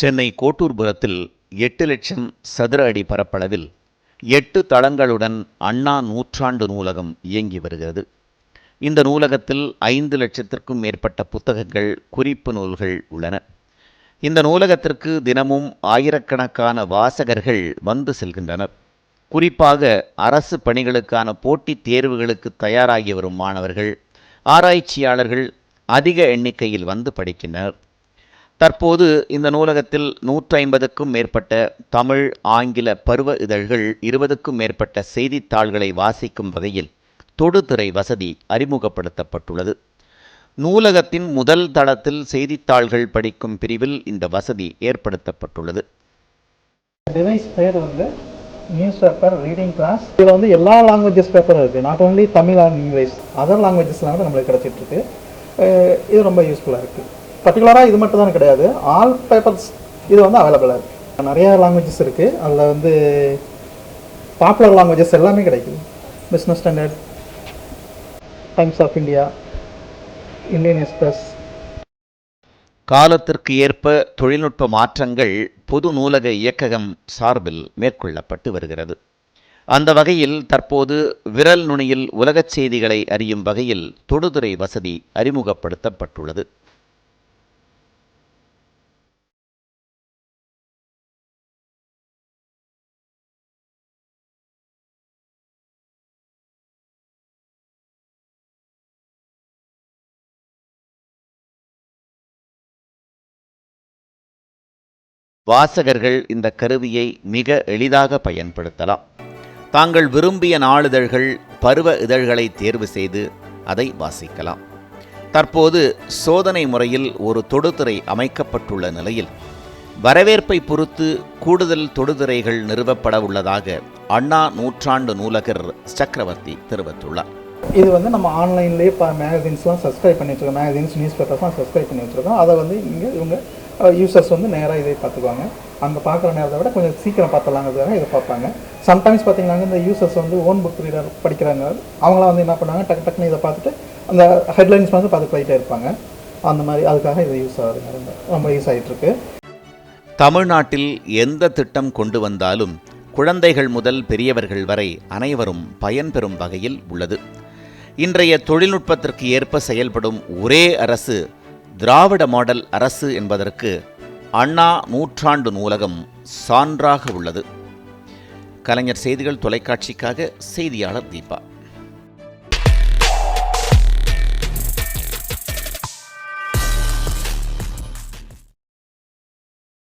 சென்னை கோட்டூர்புரத்தில் எட்டு லட்சம் சதுர அடி பரப்பளவில் எட்டு தளங்களுடன் அண்ணா நூற்றாண்டு நூலகம் இயங்கி வருகிறது. இந்த நூலகத்தில் ஐந்து லட்சத்திற்கும் மேற்பட்ட புத்தகங்கள் குறிப்பு நூல்கள் உள்ளன. இந்த நூலகத்திற்கு தினமும் ஆயிரக்கணக்கான வாசகர்கள் வந்து செல்கின்றனர். குறிப்பாக அரசு பணிகளுக்கான போட்டித் தேர்வுகளுக்கு தயாராகி வரும் மாணவர்கள் ஆராய்ச்சியாளர்கள் அதிக எண்ணிக்கையில் வந்து படிக்கின்றனர். தற்போது இந்த நூலகத்தில் நூற்றைம்பதுக்கும் மேற்பட்ட தமிழ் ஆங்கில பருவ இதழ்கள் இருபதுக்கும் மேற்பட்ட செய்தித்தாள்களை வாசிக்கும் வகையில் தொடுதிரை வசதி அறிமுகப்படுத்தப்பட்டுள்ளது. நூலகத்தின் முதல் தளத்தில் செய்தித்தாள்கள் படிக்கும் பிரிவில் இந்த வசதி ஏற்படுத்தப்பட்டுள்ளது. டிவைஸ் பேர் வந்து நியூஸ் பேப்பர் ரீடிங் கிளாஸ் இதில் வந்து எல்லா லாங்குவேஜஸ் பேப்பரும் இருக்குது not only Tamil and English other லாங்குவேஜஸ்லாம் கூட நம்மளுக்கு கிடச்சிட்ருக்கு இது ரொம்ப யூஸ்ஃபுல்லாக இருக்குது பர்டிகுலராக இது மட்டும் தான் கிடையாது. ஆல் பேப்பர்ஸ் இது வந்து அவைலபிளாக இருக்குது நிறையா லாங்குவேஜஸ் இருக்குது அதில் வந்து பாப்புலர் லாங்குவேஜஸ் எல்லாமே கிடைக்குது. Business standard times of India Indian express காலத்திற்கு ஏற்ப தொழில்நுட்ப மாற்றங்கள் பொது நூலக இயக்ககம் சார்பில் மேற்கொள்ளப்பட்டு வருகிறது. அந்த வகையில் தற்போது விரல் நுனியில் உலகச் செய்திகளை அறியும் வகையில் தொடுதுறை வசதி அறிமுகப்படுத்தப்பட்டுள்ளது. வாசகர்கள் இந்த கருவியை மிக எளிதாக பயன்படுத்தலாம். தாங்கள் விரும்பிய நாளிதழ்கள் பருவ இதழ்களை தேர்வு செய்து அதை வாசிக்கலாம். தற்போது சோதனை முறையில் ஒரு தொடுதிரை அமைக்கப்பட்டுள்ள நிலையில் வரவேற்பை பொறுத்து கூடுதல் தொடுதிரைகள் நிறுவப்பட உள்ளதாக அண்ணா நூற்றாண்டு நூலகர் சக்கரவர்த்தி தெரிவித்துள்ளார். இது வந்து நம்ம ஆன்லைன்லேயே இப்போ மேகசின்ஸ்லாம் சப்ஸ்கிரைப் பண்ணி வச்சுருக்கோம் மேகசின்ஸ் நியூஸ் பேப்பர்ஸ்லாம் சப்ஸ்கிரைப் பண்ணி வச்சுருக்கோம் அதை வந்து இங்கே இவங்க யூசர்ஸ் வந்து நேராக இதை பார்த்துக்குவாங்க. அங்கே பார்க்குற நேரத்தை விட கொஞ்சம் சீக்கிரம் பார்த்துலாங்கிறதுக்காக இதை பார்ப்பாங்க. சம்டைம்ஸ் பார்த்தீங்கன்னா இந்த யூசர்ஸ் வந்து ஓன் புக் ரீடர் படிக்கிறாங்க. அவங்களாம் வந்து என்ன பண்ணுவாங்க டக்கு டக்குன்னு இதை பார்த்துட்டு அந்த ஹெட்லைன்ஸ் வந்து பார்த்து போயிட்டே இருப்பாங்க. அந்த மாதிரி அதுக்காக இது யூஸ் ஆகுதுங்க ரொம்ப யூஸ் ஆகிட்டுருக்கு தமிழ்நாட்டில் எந்த திட்டம் கொண்டு வந்தாலும் குழந்தைகள் முதல் பெரியவர்கள் வரை அனைவரும் பயன்பெறும் வகையில் உள்ளது. இன்றைய தொழில்நுட்பத்திற்கு ஏற்ப செயல்படும் ஒரே அரசு திராவிட மாடல் அரசு என்பதற்கு அண்ணா நூற்றாண்டு நூலகம் சான்றாக உள்ளது. கலைஞர் செய்திகள் தொலைக்காட்சிக்காக செய்தியாளர் தீபா.